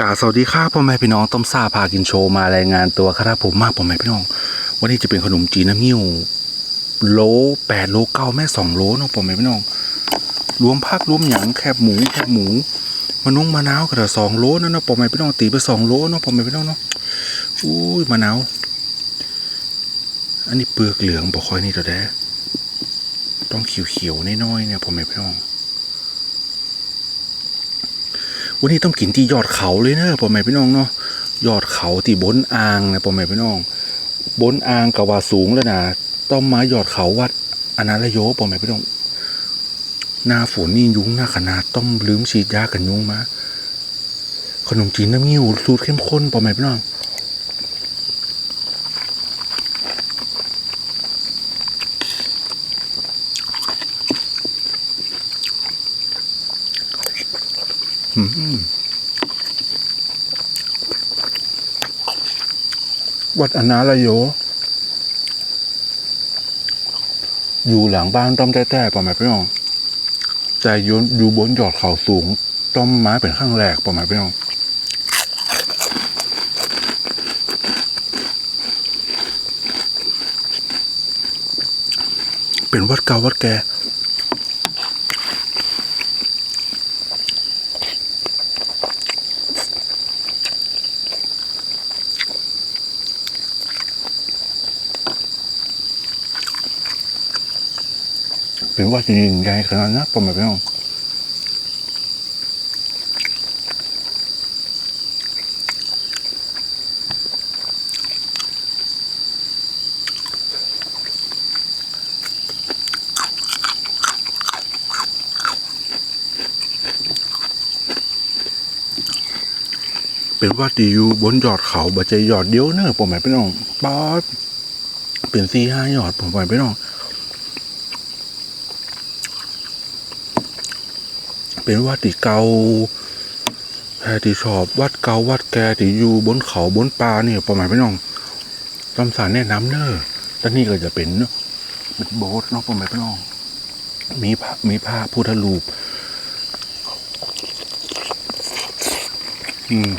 กาสวัสดีครับพ่อแม่พี่น้องต้มซาพากินโชว์มารายงานตัวครับผมมากพ่อแม่พี่น้อง วันนี้จะเป็นขนมจีนน้ำเงี้ยวโลแปดโลเก้าแม่สองโลเนาะพ่อแม่พี่น้องรวมผักรวมหยังแคบหมูแคบหมูมะนุงมะนาวกระสองโลนั่นเนาะพ่อแม่พี่น้องตีไปสองโลเนาะพ่อแม่พี่น้องเนาะอุ้ยมะนาวอันนี้เปลือกเหลืองบ่ค่อยนี่ตัวแด้ต้องเขียวๆน้อยๆเนี่ยพ่อแม่พี่น้อง วันนี้ต้องกินที่ยอดเขาเลยเนอะพ่อแม่พี่น้องเนาะยอดเขาที่บนอ่างนะพ่อแม่พี่น้อง บนอ่างกว่าสูงแล้วนะต้องมายอดเขาวัดอนาลโยพ่อแม่พี่น้องหน้าฝนนี่ยุงหน้าขนาดต้องลืมฉีดยากันยุงมา ขนมจีนน้ำเงี้ยวสูตรเข้มข้นพ่อแม่พี่น้อง วัดอนาลโย อยู่หลังบ้านต้อมแต้ๆประมาณพี่น้องแต่ยู่อยู่บนยอดเขาสูง ต้อมไม้เป็นข้างแรกประมาณพี่น้องเป็นวัดเก่าวัดแก่ เป็นวัดจริงใหญ่ขนาดนั้นประมาณพี่น้องเป็นวัดที่อยู่บนยอดเขาบ่ใจยอดเดียวเนอะผมหมายพี่น้องป๊อดเป็นสี่ห้ายอดผมหมายพี่น้อง เป็นวัดที่เก่าแท้ที่ชอบวัดเก่าวัดแกที่อยู่บนเขาบนป่าเนี่ยผมหมาณพี่น้องตำสารแนะนำเนอะแล้วนี่ก็จะเป็นเนอะเป็นโบสถ์เนาะผมหมาณพี่น้อง มีพระมีพระพุทธรูป อืม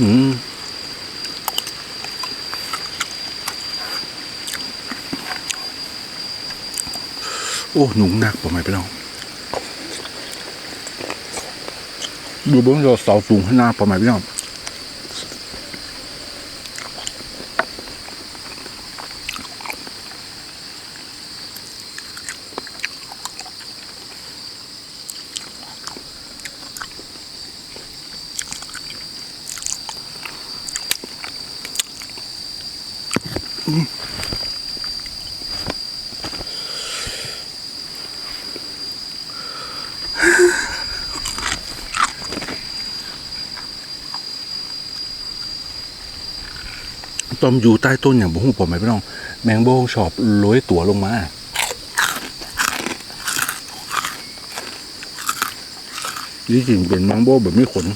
อืม โอ้หนุงหนักผมไม่ไปลองดูบนยอดเสาสูงข้างหน้าผมไม่ไปลองต้ม อยู่ใต้ต้นอย่างบุ้งผมไหมพี่น้อง แมงโบงชอบโรยตัวลงมานี่จริงเป็นแมงโบแบบไม่ขน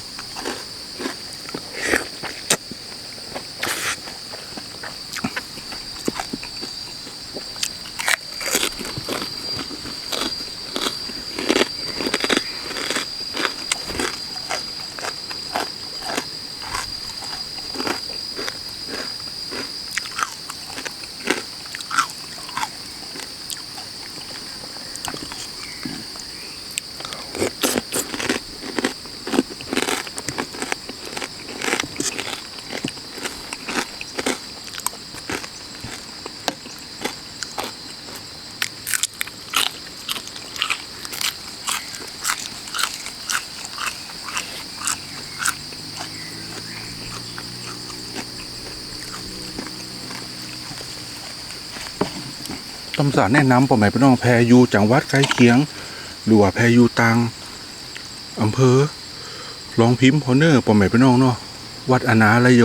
สารแนะนำผมหมายพี่น้องแพรยูจังหวัดใกล้เคียง หรือว่าแพอยู่ตังอำเภอลองพิมพ์พอเนอร์ปอมแม่พี่น้องเนาะวัดอนาลโย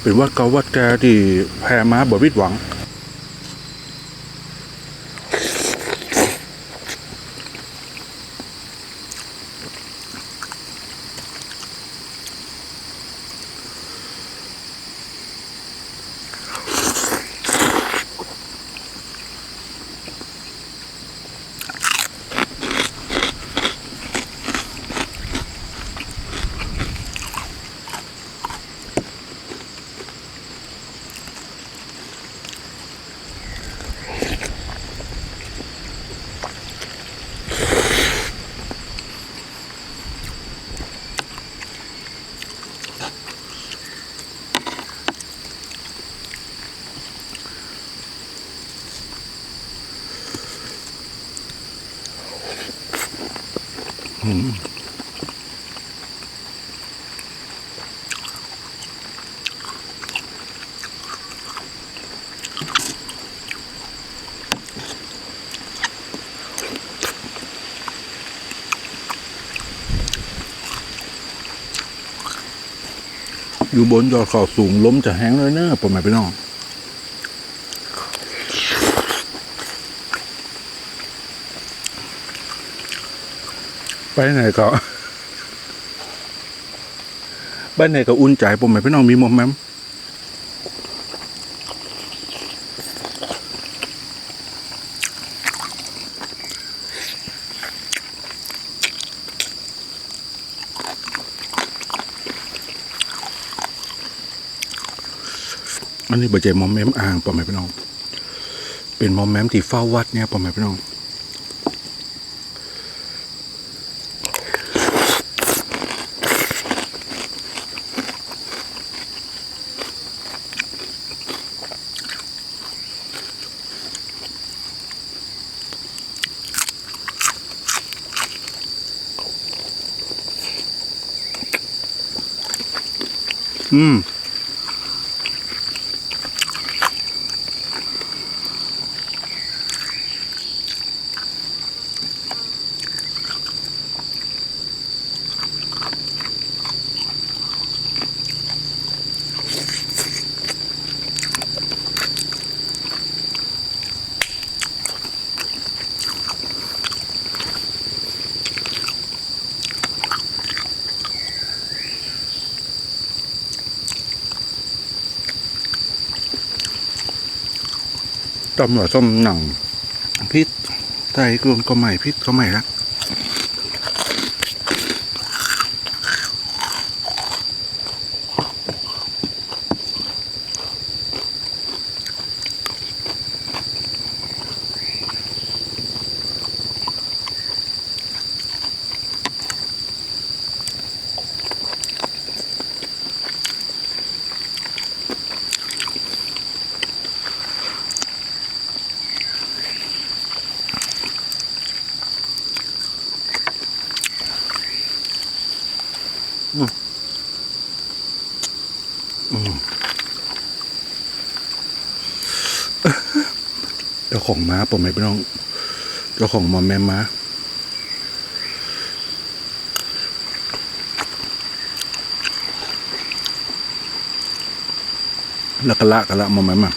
เป็นวัดเก่าวัดแก่ที่แพรมาบ่วิดหวัง อยู่บนยอดเขาสูงล้มจะแห้งเลยเนอะปอมแม่พี่น้อง ไปไหนก็บ้านไหนก็อุ่นใจผมไม่พี่น้องมีมอมแมมอันนี้บาใจมอมแมมอ่างปอมไม่พี่น้อง เป็นมอมแมมที่เฝ้าวัดเนี่ยปอมไม่พี่น้อง อื มตำรวจส้มหนังพิษไตกลวงก็ใหม่พิษก็ใหม่ละ ของม้าผมไม่พี่น้อง เจ้าของมอมแมมม้าละก็ละกะละมอมแมมอ่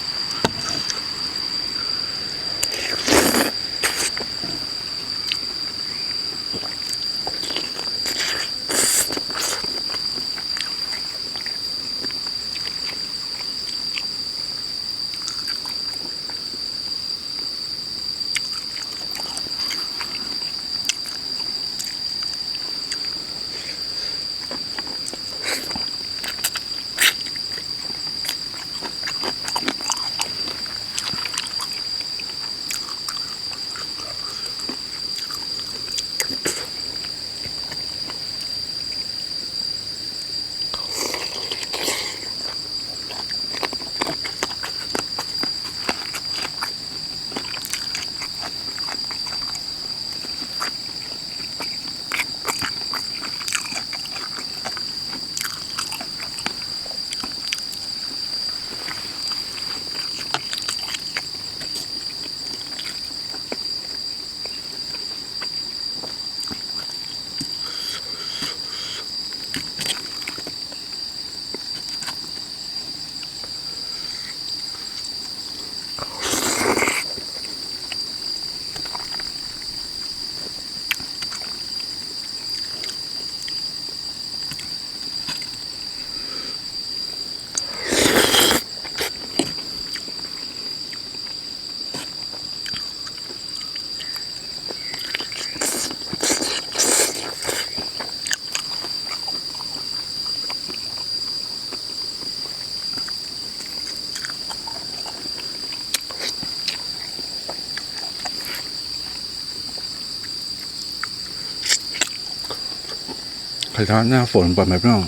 ะขนาหน้าฝนปล่อยไหมพี่น้อง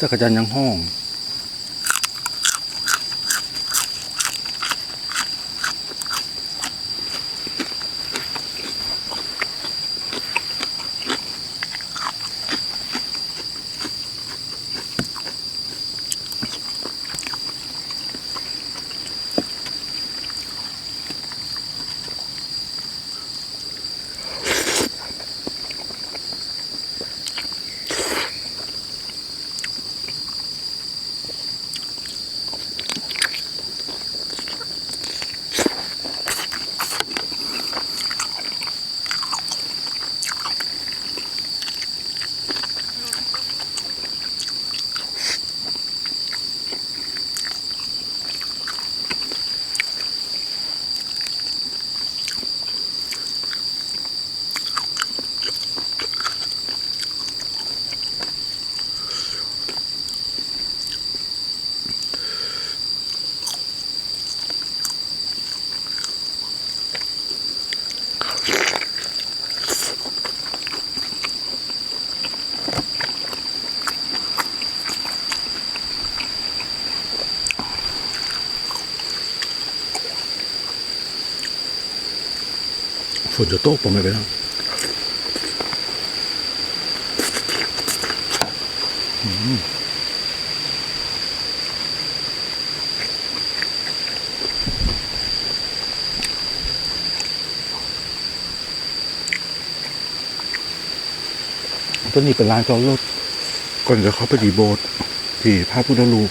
จักรจันยังห้อง ฝนจะตกผมไม่ไปแล้วอืมต้นนี้เป็นร้านจอดรถก่อนจะเข้าไปดีโบสถ์ที่พระพุทธรูป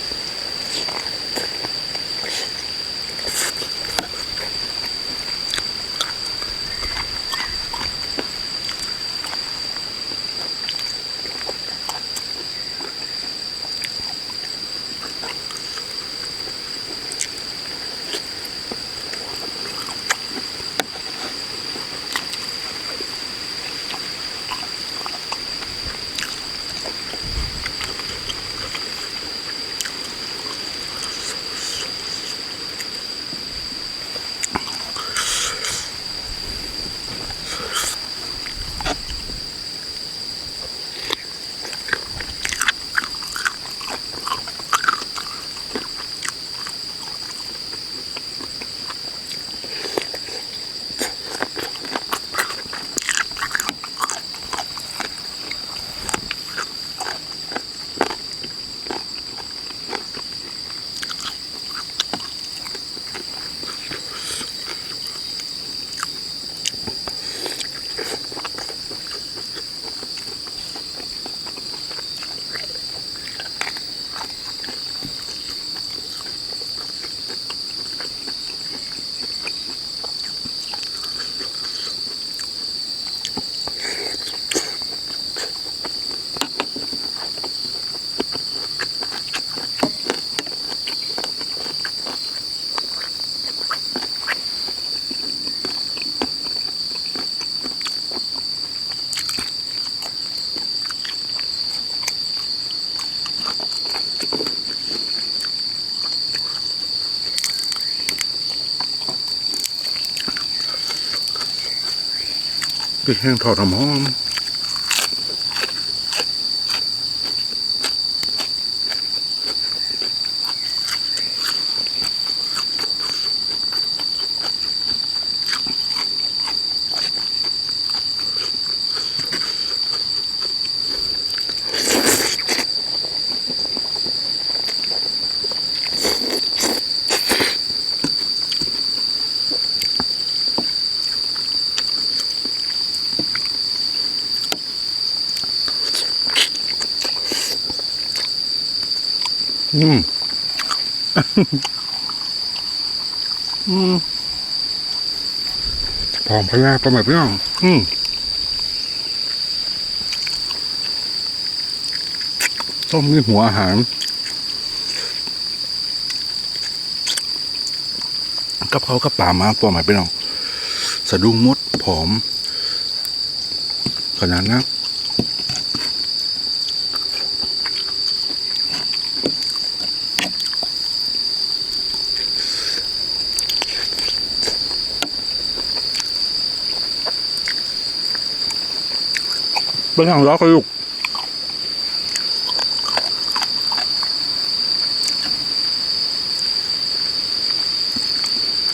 พริกแห้ อดหอมอืม อืมพร้อมพะยาประมาณพี่น้อง อืมต้มนี่หัวอาหาร กับเขาวกับป่ามาประมาณพี่น้อง สะดุ้งมดผอม ขนาดนั้น เป็นทางล้อกระลุก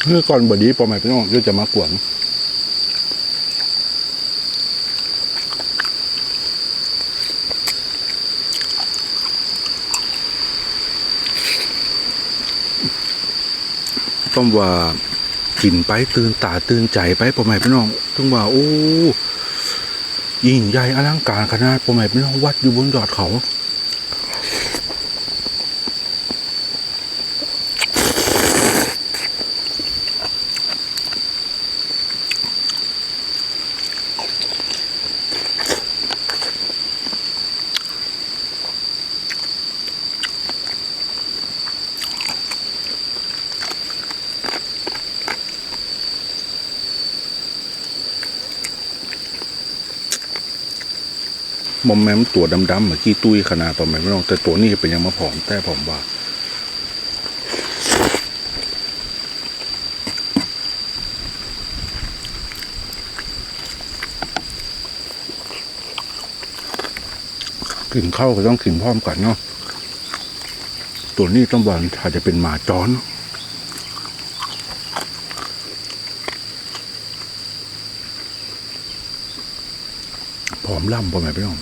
เมื่อก่อนบดีปอใหม่พี่น้องก็จะมากวนต้องว่ากินไปตื่นตาตื่นใจไปปอใหม่พี่น้องต้องว่าโอ้ ยิ่งใหญ่อลังการขนาดผมไม่เป็นวัดอยู่บนยอดเขา มอมแมมตัวดำๆเหมือนกี้ตุ้ยขนาดประมาณไม่ต้องแต่ตัวนี้เป็นยังมาผอมแต่ผอมว่ากินข้าวก็ต้องกินพร้อมกันเนาะตัวนี้ต้องบอกอาจจะเป็นหมาจอน มล่ำประมาณไม่ต้อง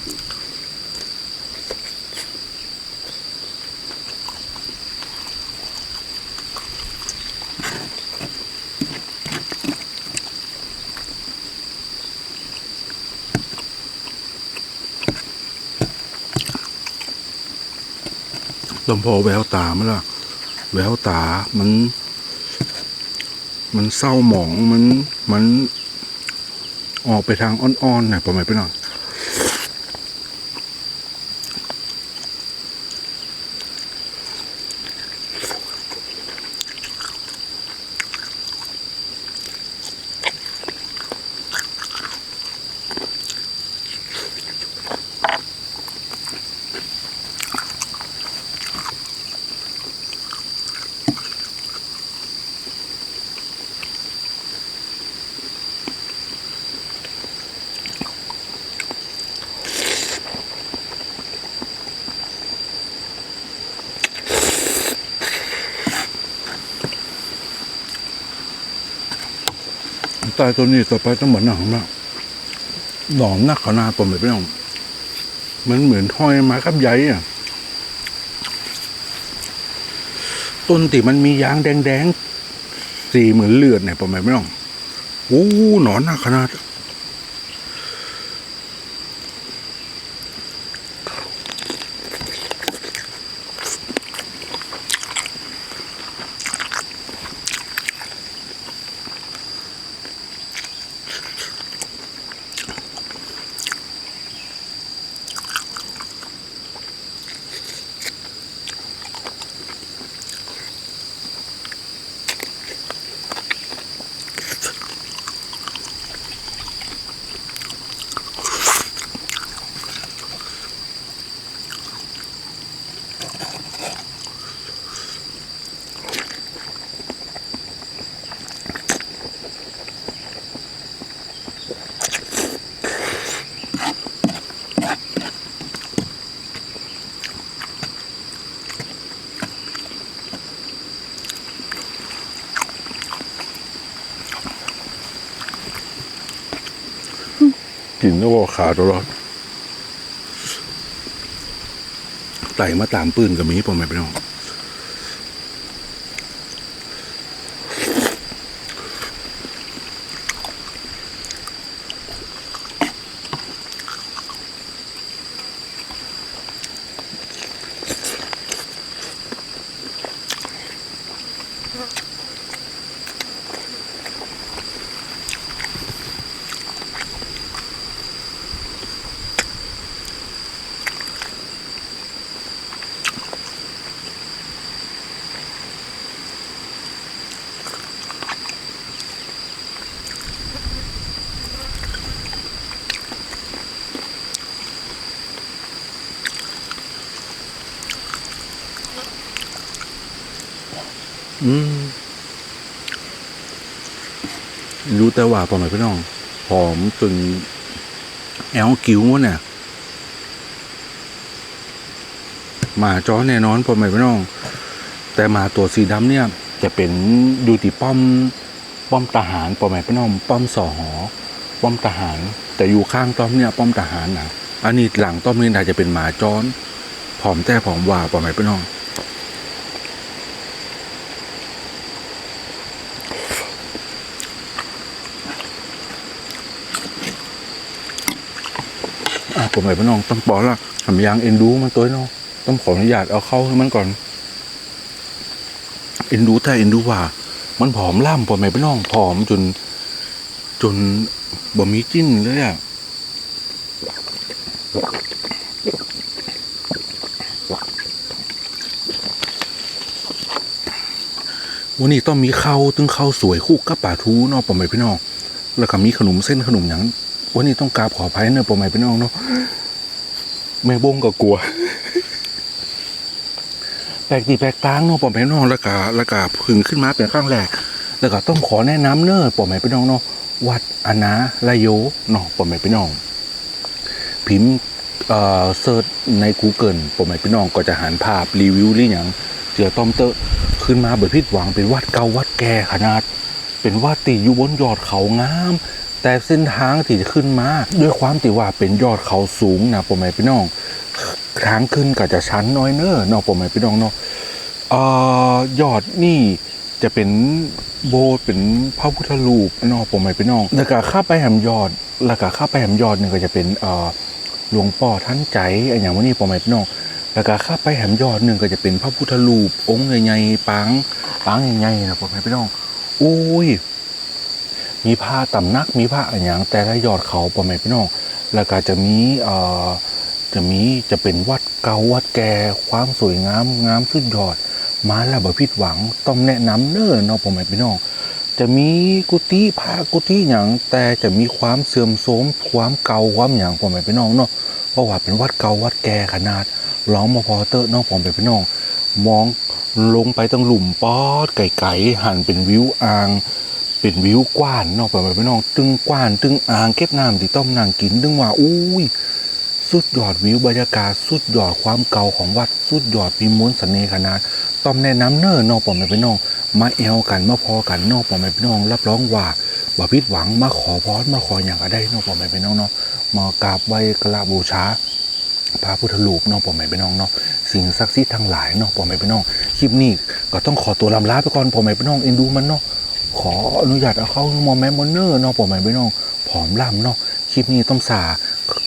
ลมพอแววตามันล่ะ แววตา มัน มันเศร้าหมอง มัน มันออกไปทางอ่อนๆนะประมาณไปหน่อย ตายตัวนี้ต่อไปต้องเหมือนหนังมากหนอนนักขนาดประมาณไปหน่อยมันเหมือนห้อยไม้กับใยอะต้นติมันมียางแดงๆสีเหมือนเลือดเนี่ยประมาณไม่ต้องโอ้หนอนหนักขนาด กลิ่นแล้วก็ขาดตลอดไต่มาตามปืนกับมีประมาณไปน้อง แต่ว่าพ่อแม่พี่น้องหอมจนแอลกิ้วเนี่ยหมาจ้อแน่นอนพ่อแม่พี่น้อง แต่หมาตัวสีดำเนี่ย จะเป็นยูติป้อมป้อมทหารพ่อแม่พี่น้อง ป้อมสอหอ ป้อมทหาร แต่อยู่ข้างต้อมเนี่ย ป้อมทหารนะอันนี้หลังต้อมนี่น่าจะเป็นหมาจ้อนผอมแต่ผอมว่าพ่อแม่พี่น้อง ผมไปพี่น้องต้องบอละทำยางเอ็นดูมันตัวเนาะต้องขออนุญาตเอาเข้าให้มันก่อน เอ็นดูแต่เอ็นดูว่า มันผอมล่ำผมไปพี่น้องผอมจน จนบ่มีจิ้นเลยอะวันนี้ต้องมีข้าวตึงข้าวสวยคู่กับป่าทูเนาะผมไปพี่น้องแล้วก็มีขนมเส้นขนมหยังวันนี้ต้องกราบขออภัยเนอะปอใหม่พี่น้องเนาะ แม่บงก็กลัว แปลกดีแปลกตางเนาะปอใหม่พี่น้องแล้วก็แล้วก็พึ่งขึ้นมาเป็นครั้งแรก แล้วก็ต้องขอแนะนำเนอะปอใหม่พี่น้องเนาะวัดอนาละโยเนาะปอใหม่พี่น้อง พิมพ์เอ่อเซิร์ชใน Google ปอใหม่พี่น้องก็จะหันภาพรีวิวหรืออย่างเจือต้อมเตอะขึ้นมาเบิดพิดหวังเป็นวัดเก่าวัดแก่ขนาด เป็นวัดตีอยู่บนยอดเขางาม แต่เส้นทางที่จะขึ้นมาด้วยความที่ว่าเป็นยอดเขาสูงนะผมหมายพี่น้องทางขึ้นก็จะชันน้อยเนอะเนาะผมหมายพี่น้องเนาะยอดนี่จะเป็นโบสถ์เป็นพระพุทธรูปเนาะผมหมายพี่น้องแล้วก็ข้าไปแหมยอด แล้วก็ข้าไปแหมยอดหนึ่งก็จะเป็นหลวงพ่อท่านใจอย่างวันนี้ผมหมายพี่น้องแล้วก็ข้าไปแหมยอดหนึ่งก็จะเป็นพระพุทธรูปองค์ใหญ่ๆปางปางใหญ่ๆนะผมหมายพี่น้องโอ้ย มีผ้าตำนักมีผ้าอะไรอย่างแต่ละยอดเขาปอแม่พี่น้อง แล้วก็จะมีเอ่อจะมีจะเป็นวัดเก่าวัดแก่ความสวยงามงามสุดยอด มาแล้วบ่ผิดหวังต้องแนะนำเน้อเนาะปอแม่พี่น้อง จะมีกุฏิพระกุฏิอย่างแต่จะมีความเสื่อมโทรมความเก่าความอย่างปอแม่พี่น้องเนาะเพราะว่าเป็นวัดเก่าวัดแก่ขนาดร้องมาพอเตอร์นาะปอแม่พี่น้อง มองลงไปตรงหลุมปอดไก่ๆหันเป็นวิวอ่าง เป็นวิวกว้านนอกไปไปน้อง ตึงกว้าน ตึงอ่างเก็บน้ำที่ต้มนางกินตึงว่าอุ้ย สุดยอดวิวบรรยากาศสุดยอดความเก่าของวัดสุดยอดมีมนต์เสน่ห์ขนาดต้อมแนะนำเน้อนอกปอมไปน้อง มาแอลกันมาพอกันนอกปอมไปน้อง รับรองว่าว่าพิดหวังมาขอพรมาขออย่างก็ได้นอกปอมไปน้องเนาะมากราบไหว้กราบบูชาพระพุทธรูปเนาะปอมไปน้องเนาะสิ่งศักดิ์สิทธิ์ทั้งหลายเนาะปอมไปน้องคลิปนี้ก็ต้องขอตัวลำลาไปก่อนปอมไปน้องเอ็นดูมันเนาะ ขออนุญาตเอาเข้ามอแมมมอนเนอร์เนาะผมหมายพี่น้องผอมล่ำเนาะคลิปนี้ต้องสา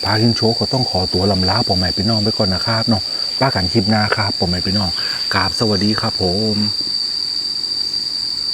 พาคินโชว์ก็ต้องขอตัวลำลาผมหมายพี่น้องไปก่อนนะครับเนาะป้ากันคลิปหน้าครับผมหมายพี่น้องกราบสวัสดีครับผม